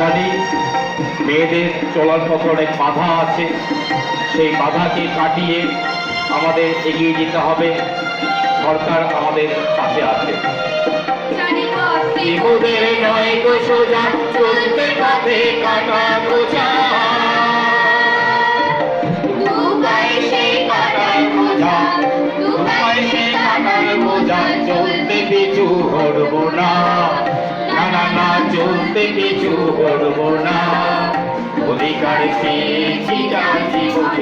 জানি মেয়েদের চলার পথে অনেক বাধা আছে। সেই বাধাকে কাটিয়ে আমাদের এগিয়ে যেতে হবে। সরকার আমাদের পাশে আছে। চলতে পিছু হরব না। না না চলতে কিছু করব না। অধিকার পেয়েছি যা জীবন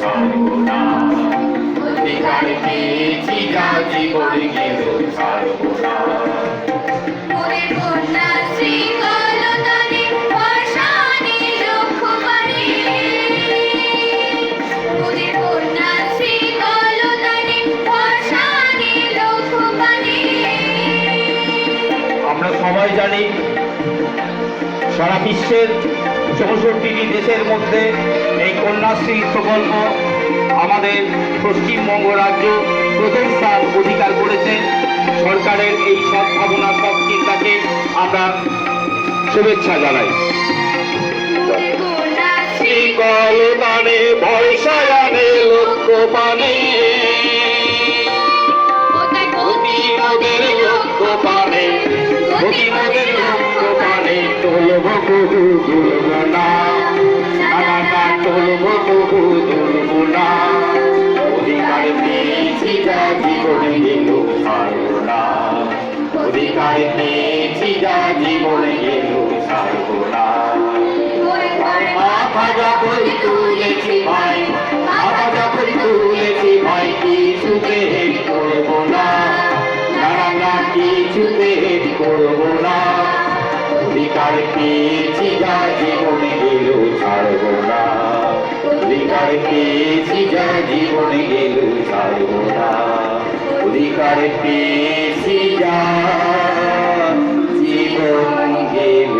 ছাড়ব না। অধিকার পেয়েছি যা জীবন ছাড়ব সারা বিশ্বের চৌষট্টিটি দেশের মধ্যে এই কন্যাশ্রী প্রকল্প আমাদের পশ্চিমবঙ্গ রাজ্য প্রথম স্থান অধিকার করেছে। সরকারের এই সব ভাবনা সব চিন্তাকে আমরা শুভেচ্ছা জানাই। ভরসা জানে লক্ষ্য পানে গতি মোদের লক্ষ্য পানে গতি মোদের লক্ষ্য পানে কুহু তুলব না না তুলব কুহু তুলব না অধিকার পেয়েছি যা জীবনে গেল ছাড়ব না অধিকার পেয়েছি যা জীবনে গেল ছাড়ব না মাথা যখন তুলেছি ভাই মাথা যখন তুলেছি ভাই কিছুতে হেট না। অধিকার পেয়েছি যা জীবনে গেল, ছাড়ব না। অধিকার পেয়েছি যা জীবনে গেল, ছাড়ব না। অধিকার পেয়েছি যা, জীবন গেল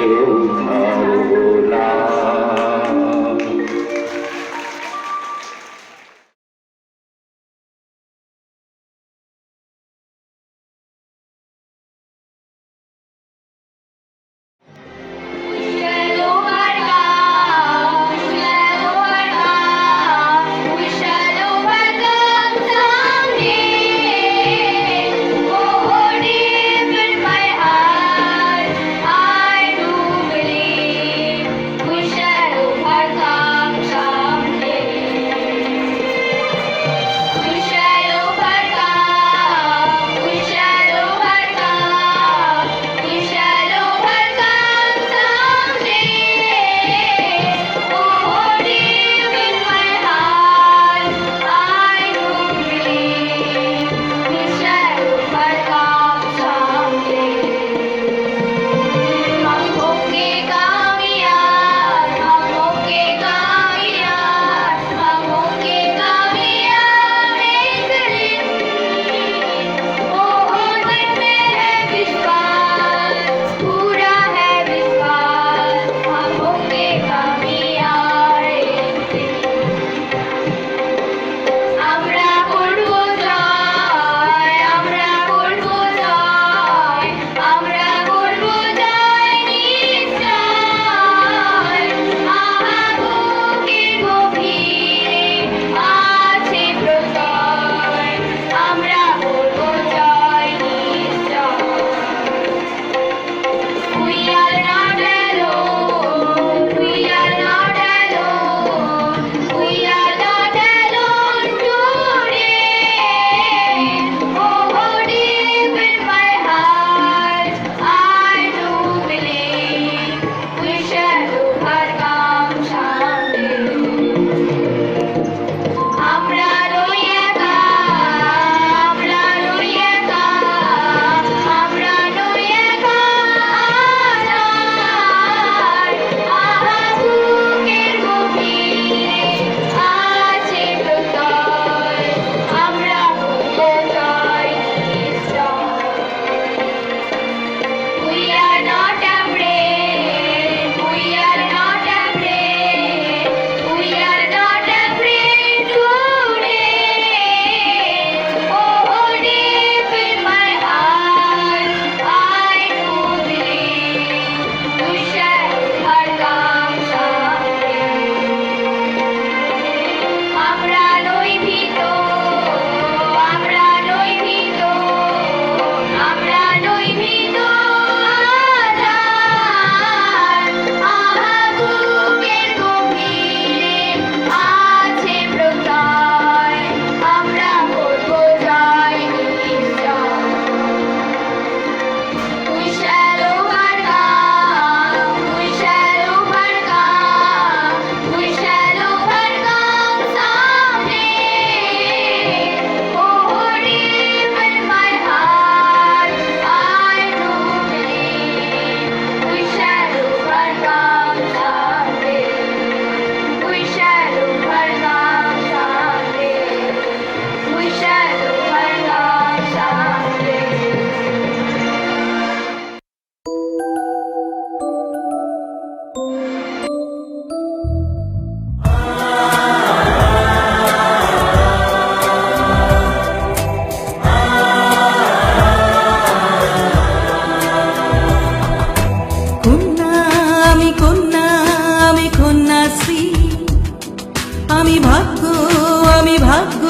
আমি ভাগ্য আমি ভাগ্য,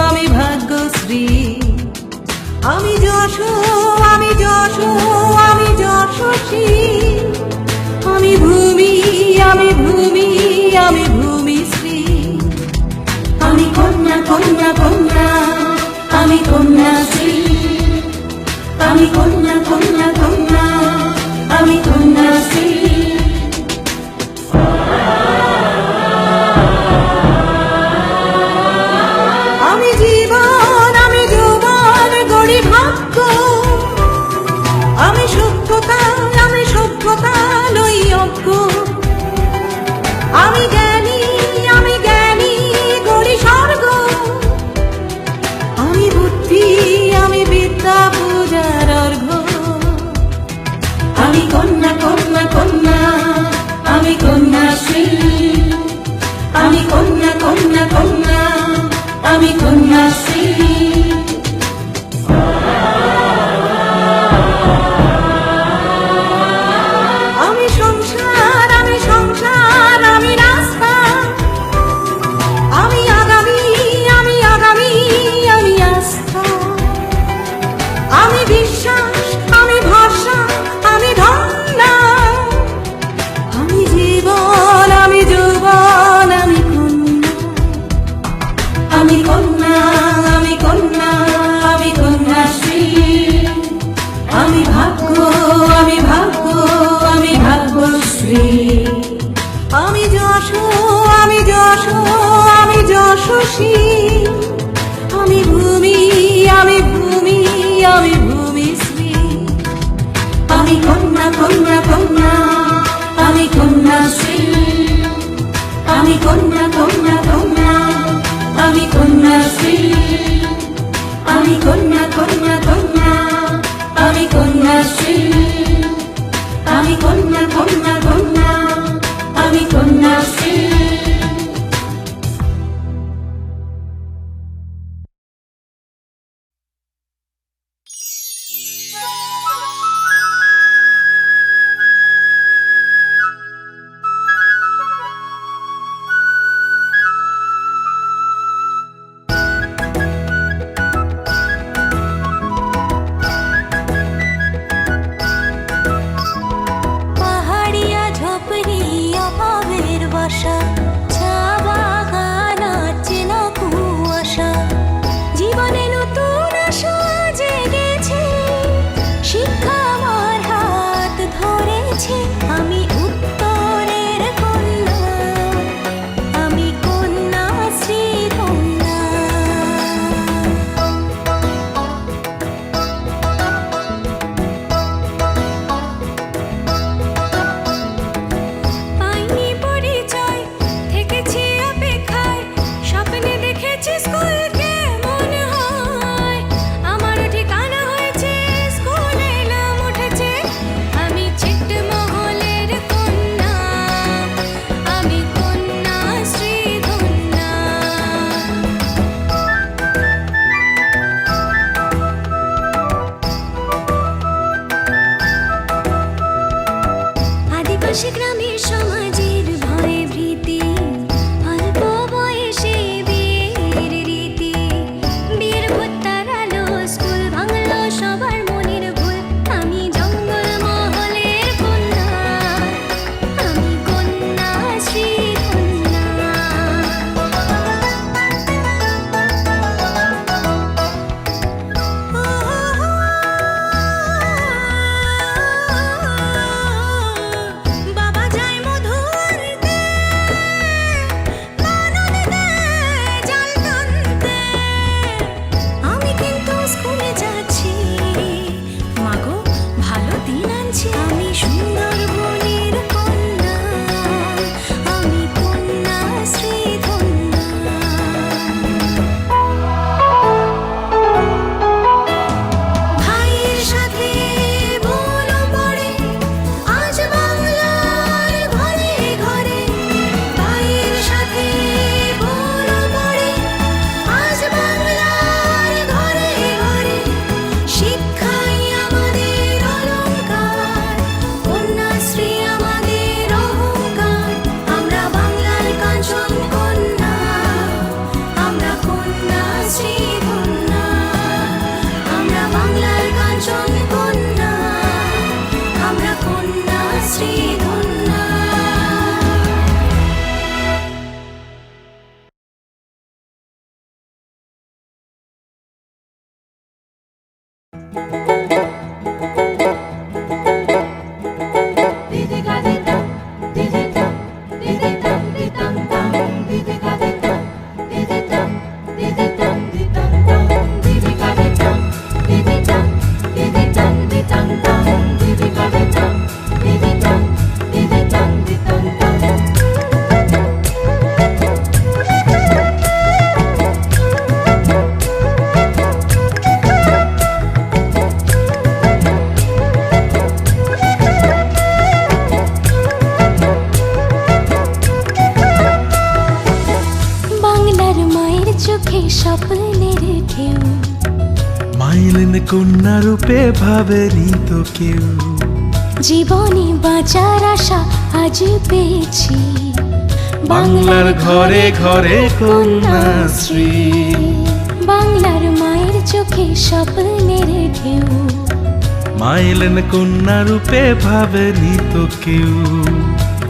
আমি ভাগ্যশ্রী। আমি যশ আমি যশ, আমি যশস্বী। আমি ভূমি আমি ভূমি, আমি ভূমিশ্রী। আমি কন্যা কন্যা কন্যা, আমি কন্যাশ্রী। আমি কন্যা কন্যা কন্যা, আমি কন্যাশ্রী। আমি কন্যা কন্যা কন্যা আমি কন্যাশ্রী। আমি আমি যশ আমি যশ, আমি যশস্বী। আমি ভূমি আমি ভূমি আমি ভূমি শ্রী আমি কন্যা কন্যা কন্যা, আমি কন্যাশ্রী। আমি কন্যা কন্যা কন্যা, আমি কন্যাশ্রী। আমি কন্যা কন্যা কন্যা, আমি কন্যাশ্রী। আমি কন্যা কন্যা কন্যা আমি কন্যাশ্রী কন্যা রূপে ভাবেনি তো কেউ। জীবনে বাঁচার আশা আজ পেয়েছি। বাংলার ঘরে ঘরে কন্যাশ্রী। বাংলার মায়ের চোখে স্বপ্নের ঢেউ। মাইলেন কন্যা রূপে ভাবেনি তো কেউ।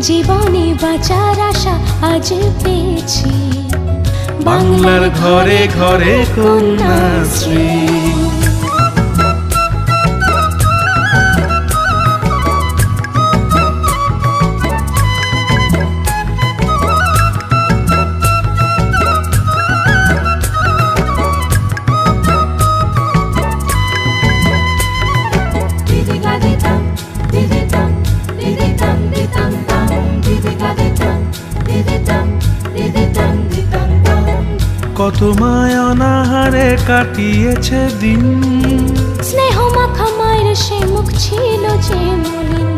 জীবনে বাঁচার আশা আজ পেয়েছি। বাংলার ঘরে ঘরে কন্যাশ্রী। কত মায় অনাহারে কাটিয়েছে দিন। স্নেহ মাখা মায়ের সে মুখ ছিল যে মলিন।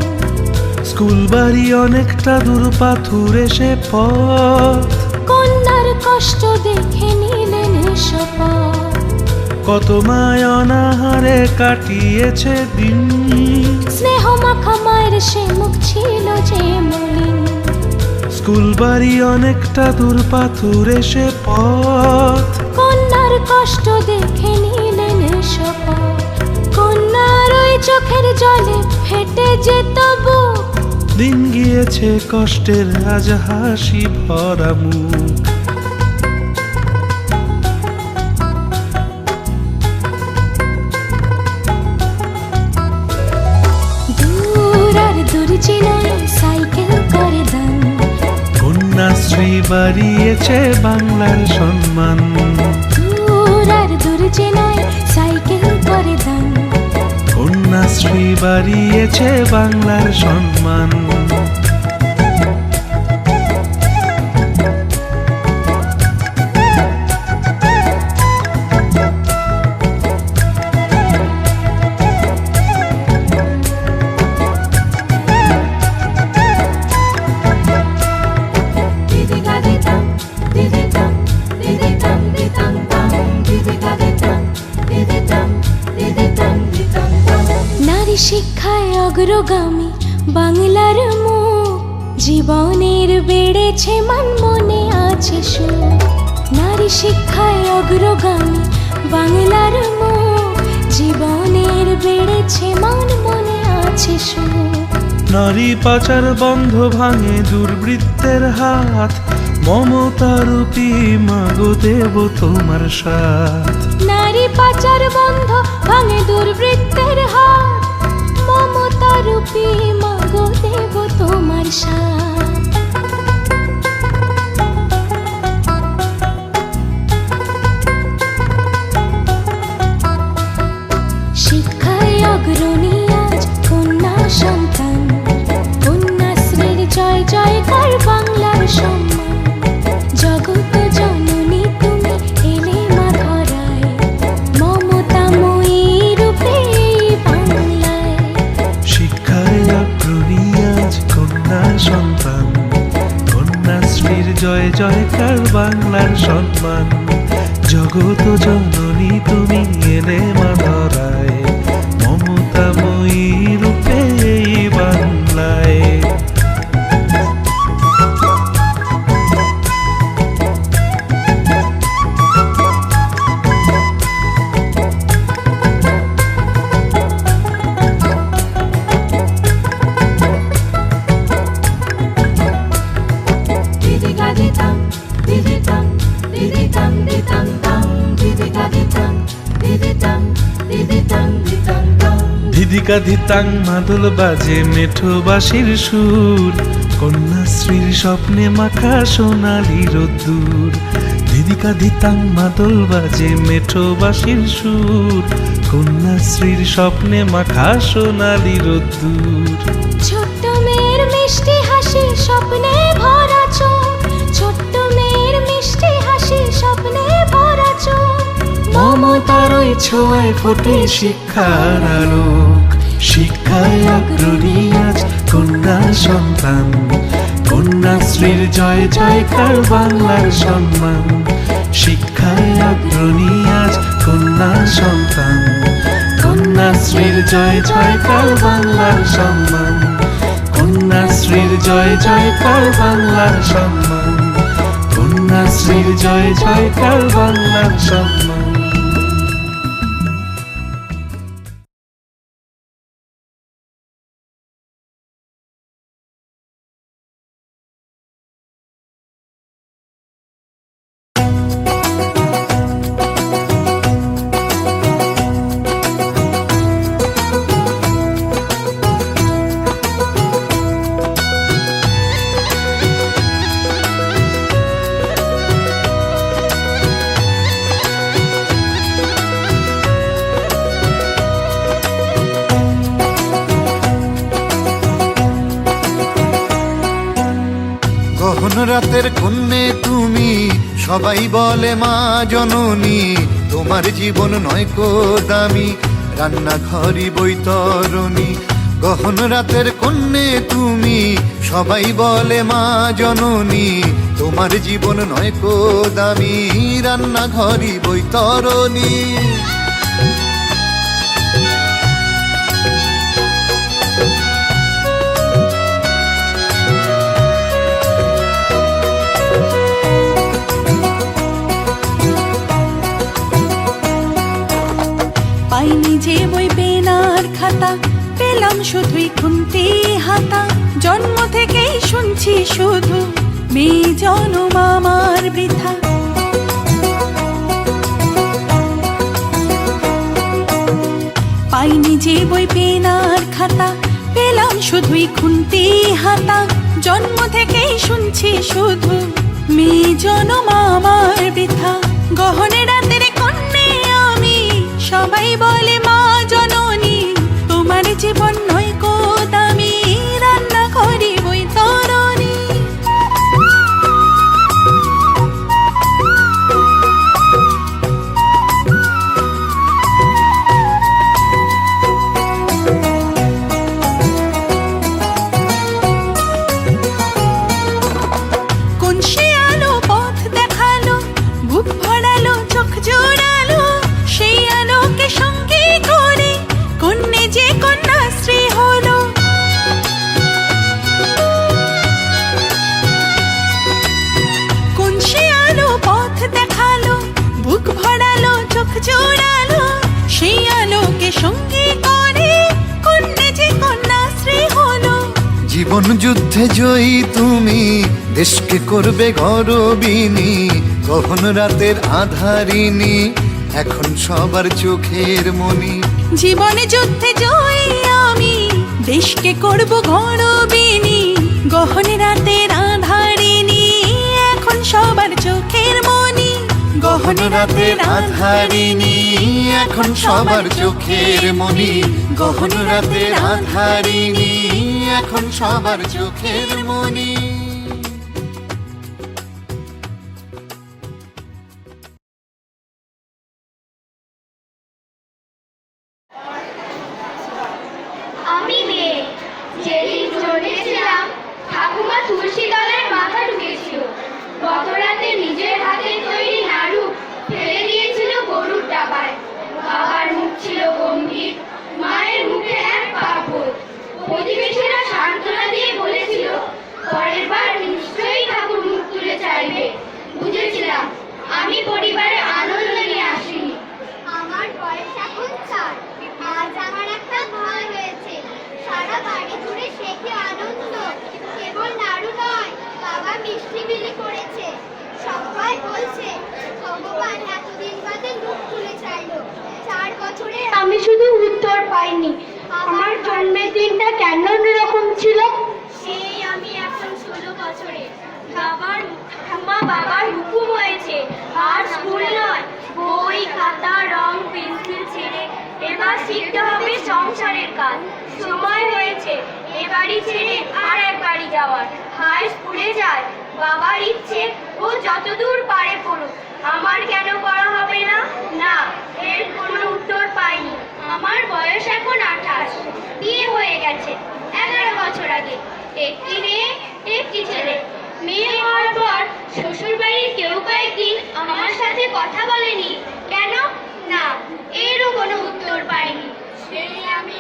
স্কুল বাড়ি অনেকটা দূর পাথুরে সে পথ। কন্যার কষ্ট দেখে নিলেন শপথ কত মায় অনাহারে কাটিয়েছে দিন। স্নেহ মাখা মায়ের সে মুখ ছিল যে মলিন। স্কুল বাড়ি অনেকটা দূর পাথুর এসে পথ। কন্যার কষ্ট দেখে নিলেন কন্যার ওই চোখের জলে ফেটে যেত দিন গিয়েছে কষ্টের আজ হাসি ভরা মুখ। বাড়িয়েছে বাংলার সম্মান। দূর আর দূর চেনায় সাইকেল করে দান। কন্যাশ্রী বাড়িয়েছে বাংলার সম্মান। অগ্রগামী বাংলার মুখ। জীবনের বেড়েছে মান মনে আছে সুখ। নারী শিক্ষায় অগ্রগামী বাংলার মুখ। জীবনের বেড়েছে মান মনে আছে সুখ। নারী পাচার বন্ধ ভাঙে দুর্বৃত্তের হাত। মমতারূপী মাগো দেব তোমার সাথ। নারী পাচার বন্ধ ভাঙে দুর্বৃত্তের হাত। be ধিদিকা ধিতাং মাদল বাজে মেঠো বাসির সুর। কন্যাশ্রীর স্বপ্নে মাখা সোনালি রোদ্দুর ধিদিকা ধিতাং মাদল বাজে মেঠো বাসির সুর। কন্যাশ্রীর স্বপ্নে মাখা সোনালি রোদ্দুর ছোট্ট মেয়ের মিষ্টি হাসি স্বপ্নে ভরা চোখ। ছোট্ট মেয়ের মিষ্টি হাসি স্বপ্নে ভরা চোখ। ছোঁয়ায় ফোটে শিক্ষার আলোক শিক্ষায় অগ্রণী আজ কন্যা সন্তান। কন্যাশ্রীর জয়, জয়কার বাংলার সম্মান। শিক্ষায় অগ্রণী আজ কন্যা সন্তান। কন্যাশ্রীর জয়, জয়কার বাংলার সম্মান। কন্যাশ্রীর জয়, জয়কার বাংলার সম্মান। কন্যাশ্রীর জয়, জয়কার বাংলার সম্মান। রাতের কন্যে তুমি? সবাই বলে মা জননী, তোমার জীবন নয় কো দামি, রান্নাঘরই বৈতরণী। গহন রাতের কন্যে তুমি, সবাই বলে মা জননী, তোমার জীবন নয় কো দামি, রান্নাঘরই বৈতরণী। যে বই পেনার খাতা, পেলাম শুধুই খুন্তি হাতা। জন্ম থেকেই শুনছি শুধু মেয়ে জনম আমার বৃথা। পাইনি যে বই পেনার খাতা, পেলাম শুধুই খুন্তি হাতা। জন্ম থেকেই শুনছি শুধু মেয়ে জনম আমার বৃথা। গহনে রাতের সবাই বলে মা জননী তোমার জীবন নয় দেশকে করবে গরবিনী গহন রাতের আধারিনী এখন সবার চোখের মনি জীবনে যুদ্ধে জয়ী আমি দেশকে করব গৌরবিনী গহনে রাতের আধারিনী এখন সবার চোখের মনি গহন রাতের আধারিনী এখন সবার চোখের মনি গহন রাতের আধারিনী এখন সবার চোখের মনি সবাই বলছে ভগবান এতদিন বাদে মুখ তুলে চাইলো। চার বছরে আমি শুধু উত্তর পাইনি। আমার জন্মের দিনটা কেন এরকম ছিল? সেই আমি এখন ষোলো বছরে। বাবার ঠাম্মা বাবার হুকুম হয়েছে আর স্কুল নয় বই খাতা রং পেন্সিল ছেড়ে এবার শিখতে হবে সংসারের কাজ। সময় হয়েছে এ বাড়ি ছেড়ে আর এক বাড়ি যাওয়ার। হাই স্কুলে যায় বাবার ইচ্ছে ও যতদূর পারে পড়ুক। আমার কেন পড়া হবে না? না, এর কোনো উত্তর পাইনি। আমার বয়স এখন আঠাশ বিয়ে হয়ে গেছে এগারো বছর আগে একটি মেয়ে একটি ছেলে মেয়ে হওয়ার পর শ্বশুর বাড়ির কেউ কয়েকদিন আমার সাথে কথা বলেনি কেন না এরও কোনো উত্তর পাইনি সেই আমি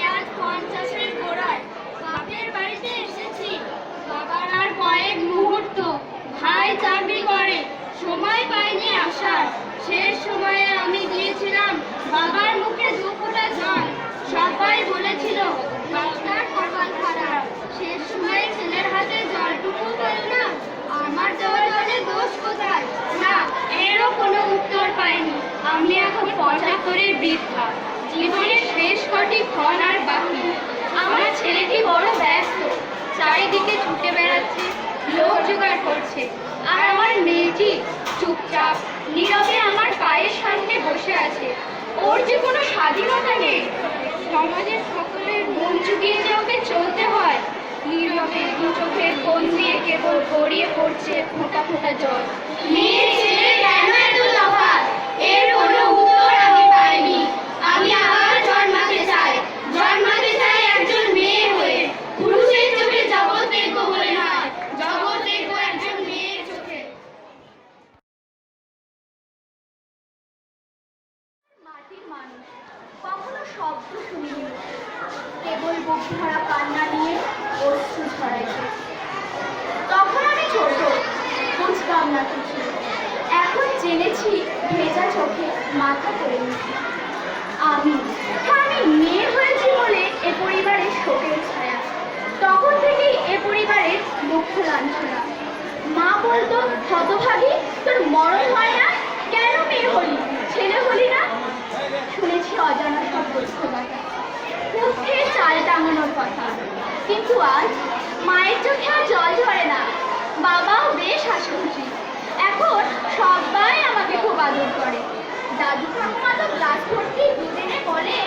তুমিও পারো না আমার দেওয়ার জন্য দোষ কোথায় না এরও কোনো উত্তর পাইনি আমি এখন পঁচাত্তরের বৃদ্ধা জীবনের শেষ কটি ক্ষণ আর বাকি আমার ছেলেটি বড় ব্যস্ত চারিদিকে ছুটে বেড়াচ্ছে লোক করছে আর আমার মেয়েটি চুপচাপ, নীরবে আমার পায়ের সামনে বসে আছে। ওর যে কোনো স্বাধীনতা নেই। সমাজের সকলের মন চুকিয়ে যে ওকে চলতে হয়, নীরবে দু চোখের কোন দিয়ে কেবল গড়িয়ে পড়ছে ফোঁটা ফোঁটা জল। মেয়ে ছেলে কেন এত এর কোনো উত্তর আমি পাইনি। আমি আবার না কিছু। এখন জেনেছি ভেজা চোখে মাথা করে নিচ্ছি আমি আমি মেয়ে হয়েছি বলে এ পরিবারের শোকের ছায়া। তখন থেকেই এ পরিবারের দুঃখ লাঞ্ছনা। মা বলতো, হতভাগী, তোর মরণ হয় না? কেন মেয়ে হলি? ছেলে হলি না? শুনেছি অজানা সব দুঃখ চাল টাঙানোর কথা। কিন্তু আজ মায়ের চোখে আর জল ঝরে না। বাবাও বেশ হাসিখুশি এখন সবাই আমাকে খুব আদর করে। দাদু ঠাকুমা তো গ্লাস ভর্তি দুদিনে বলে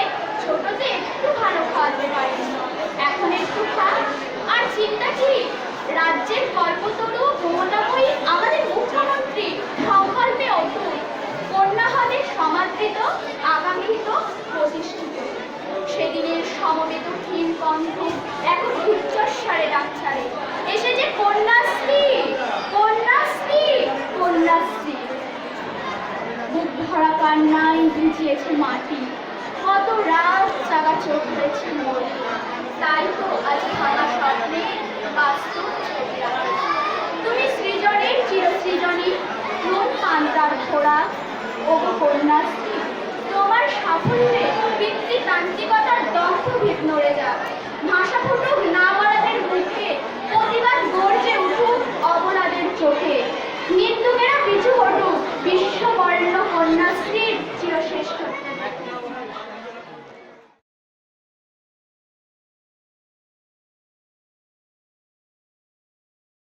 ছোটতে একটু ভালো খাওয়াতে পারেনি এখন একটু খা আর চিন্তা কি? রাজ্যের কল্পতরু মমতাময়ী আমাদের মুখ্যমন্ত্রী সংকল্পে অটুট কন্যা হবে সমাদৃত আকাঙ্ক্ষিত প্রতিষ্ঠিত। সেদিনের সমবেত ক্ষীণ কণ্ঠ এখন উচ্চস্বরে ডাক ছাড়ে এসেছে কন্যাশ্রী কন্যাশ্রী! কন্যাশ্রী। বুক ভরা কান্নায় ভিজিয়েছে মাটি। কত রাত জাগা চোখ হয়েছে মোর তাই তো আজ ভাঙা স্বপ্নে বাস্তব তুমি সৃজনের চিরসৃজনী মন পান্তার ঘোড়া। ও কন্যাশ্রী, তোমার সাফল্যে পিতৃতান্ত্রিকতার দন্তভিত নড়ে যাক ভাষা ফুটুক না বলাদের মুখে প্রতিবাদ গর্জে উঠুক অবলাদের চোখে।